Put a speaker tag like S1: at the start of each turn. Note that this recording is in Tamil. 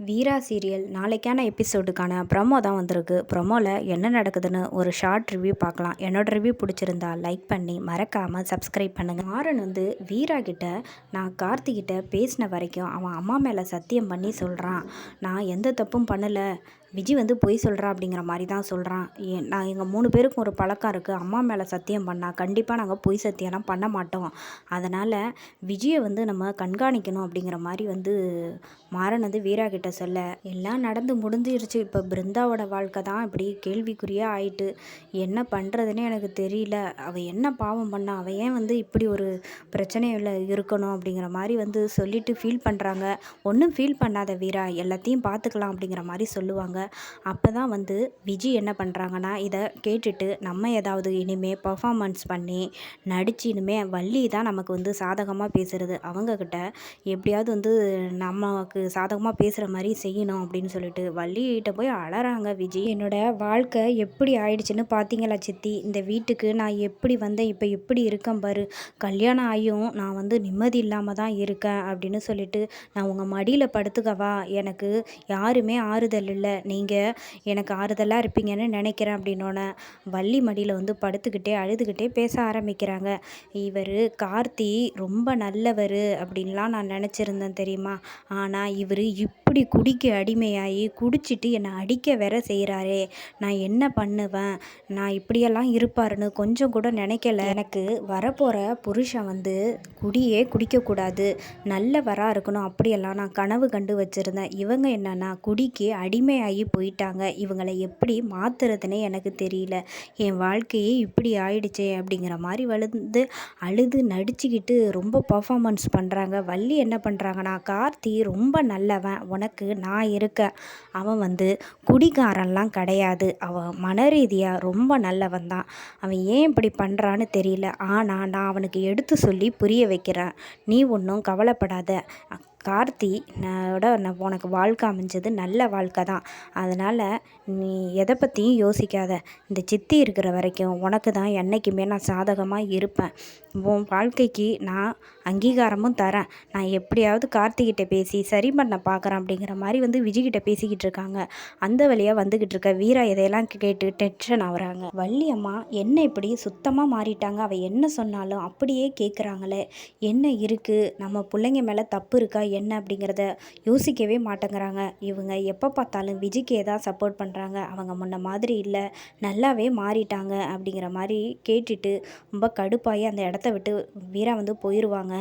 S1: வீரா சீரியல் நாளைக்கான எபிசோடுக்கான ப்ரமோ தான் வந்திருக்கு. ப்ரமோவில் என்ன நடக்குதுன்னு ஒரு ஷார்ட் ரிவ்யூ பார்க்கலாம். என்னோட ரிவ்யூ பிடிச்சிருந்தா லைக் பண்ணி மறக்காமல் சப்ஸ்கிரைப் பண்ணுங்கள் மாறன் வந்து வீரா கிட்ட நான் கார்த்திகிட்ட பேசின வரைக்கும் அவன் அம்மா மேலே சத்தியம் பண்ணி சொல்கிறான் நான் எந்த தப்பும் பண்ணலை. விஜய் வந்து பொய் சொல்கிறா அப்படிங்கிற மாதிரி தான் சொல்கிறான் நான் எங்கள் மூணு பேருக்கும் ஒரு பழக்கம் இருக்குது அம்மா மேலே சத்தியம் பண்ணால் கண்டிப்பாக நாங்கள் பொய் சத்தியம்லாம் பண்ண மாட்டோம். அதனால் விஜயை வந்து நம்ம கண்காணிக்கணும் அப்படிங்கிற மாதிரி வந்து மாறன் வந்து வீரா கிட்ட சொல்ல. எல்லாம் நடந்து முடிஞ்சிருச்சு. இப்போ பிருந்தாவோட வாழ்க்கை தான் இப்படி கேள்விக்குறியாக ஆயிட்டு. என்ன பண்ணுறதுனே எனக்கு தெரியல. அவள் என்ன பாவம் பண்ணா? அவள் ஏன் வந்து இப்படி ஒரு பிரச்சனையில் இருக்கணும் அப்படிங்கிற மாதிரி வந்து சொல்லிட்டு ஃபீல் பண்ணுறாங்க ஒன்றும் ஃபீல் பண்ணாத வீரா. எல்லாத்தையும் பார்த்துக்கலாம் அப்படிங்கிற மாதிரி சொல்லுவாங்க. அப்போ தான் வந்து விஜய் என்ன பண்ணுறாங்கன்னா இதை கேட்டுட்டு நம்ம ஏதாவது இனிமேல் பர்ஃபாமன்ஸ் பண்ணி நடித்து இனிமேல் வள்ளி தான் நமக்கு வந்து சாதகமாக பேசுகிறது அவங்கக்கிட்ட எப்படியாவது வந்து நமக்கு சாதகமாக பேசுகிற மாதிரி செய்யணும் அப்படின்னு சொல்லிட்டு வள்ளிகிட்ட போய் அழறாங்க விஜய் என்னோடய வாழ்க்கை எப்படி ஆயிடுச்சுன்னு பார்த்தீங்களா சித்தி? இந்த வீட்டுக்கு நான் எப்படி வந்தேன்? இப்போ எப்படி இருக்கேன் பாரு. கல்யாணம் ஆகியும் நான் வந்து நிம்மதி இல்லாமல் தான் இருக்கேன் அப்படின்னு சொல்லிட்டு நான் உங்கள் மடியில் படுத்துக்கவா? எனக்கு யாருமே ஆறுதல் இல்லை. நீங்கள் எனக்கு ஆறுதலாக இருப்பீங்கன்னு நினைக்கிறேன் அப்படின்னோன்னே வள்ளி மடியில் வந்து படுத்துக்கிட்டே அழுதுகிட்டே பேச ஆரம்பிக்கிறாங்க. இவர் கார்த்தி ரொம்ப நல்லவர் அப்படின்லாம் நான் நினச்சிருந்தேன் தெரியுமா? ஆனால் இவர் இப்படி குடிக்க அடிமையாகி குடிச்சிட்டு என்னை அடிக்க வேற செய்கிறாரே நான் என்ன பண்ணுவேன்? நான் இப்படியெல்லாம் இருப்பாருன்னு கொஞ்சம் கூட நினைக்கல. எனக்கு வரப்போகிற புருஷன் வந்து குடியே குடிக்கக்கூடாது. நல்லவராக இருக்கணும். அப்படியெல்லாம் நான் கனவு கண்டு வச்சுருந்தேன். இவங்க என்னன்னா குடிக்கு அடிமையாகி போயிட்டாங்க. இவங்களை எப்படி மாற்றுறதுனே எனக்கு தெரியல. என் வாழ்க்கையே இப்படி ஆயிடுச்சே அப்படிங்கிற மாதிரி வளர்ந்து அழுது நடிச்சுக்கிட்டு ரொம்ப பர்ஃபாமன்ஸ் பண்ணுறாங்க வள்ளி என்ன பண்ணுறாங்கன்னா கார்த்தி ரொம்ப நல்லவன். உனக்கு நான் இருக்கேன் அவன் வந்து குடிகாரன்லாம் கிடையாது. அவன் மன ரீதியாக ரொம்ப நல்லவன் தான். அவன் ஏன் இப்படி பண்ணுறான்னு தெரியல. ஆனால் நான் அவனுக்கு எடுத்து சொல்லி புரிய வைக்கிறேன். நீ ஒன்றும் கவலைப்படாத. கார்த்தி நான் உனக்கு வாழ்க்கை அமைஞ்சது நல்ல வாழ்க்கை தான். அதனால் நீ எதை பற்றியும் யோசிக்காத. இந்த சித்தி இருக்கிற வரைக்கும் உனக்கு தான் என்றைக்குமே நான் சாதகமாக இருப்பேன். உன் வாழ்க்கைக்கு நான் அங்கீகாரமும் தரேன். நான் எப்படியாவது கார்த்திகிட்ட பேசி சரி பண்ண பார்க்குறேன் அப்படிங்கிற மாதிரி வந்து விஜய்கிட்ட பேசிக்கிட்டு இருக்காங்க. அந்த வழியாக வந்துக்கிட்டு இருக்க வீரா இதையெல்லாம் கேட்டு டென்ஷன் ஆகுறாங்க. வள்ளி அம்மா என்ன இப்படி சுத்தமாக மாறிட்டாங்க? அவள் என்ன சொன்னாலும் அப்படியே கேட்குறாங்களே என்ன இருக்குது நம்ம பிள்ளைங்க மேலே தப்பு இருக்கா? என்ன அப்படிங்கிறத யோசிக்கவே மாட்டேங்கிறாங்க. இவங்க எப்போ பார்த்தாலும் விஜய்க்கே தான் சப்போர்ட் பண்ணுறாங்க அவங்க முன்ன மாதிரி இல்லை. நல்லாவே மாறிட்டாங்க அப்படிங்கிற மாதிரி கேட்டுட்டு ரொம்ப கடுப்பாகி அந்த இடத்த விட்டு வீரா வந்து போயிடுவாங்க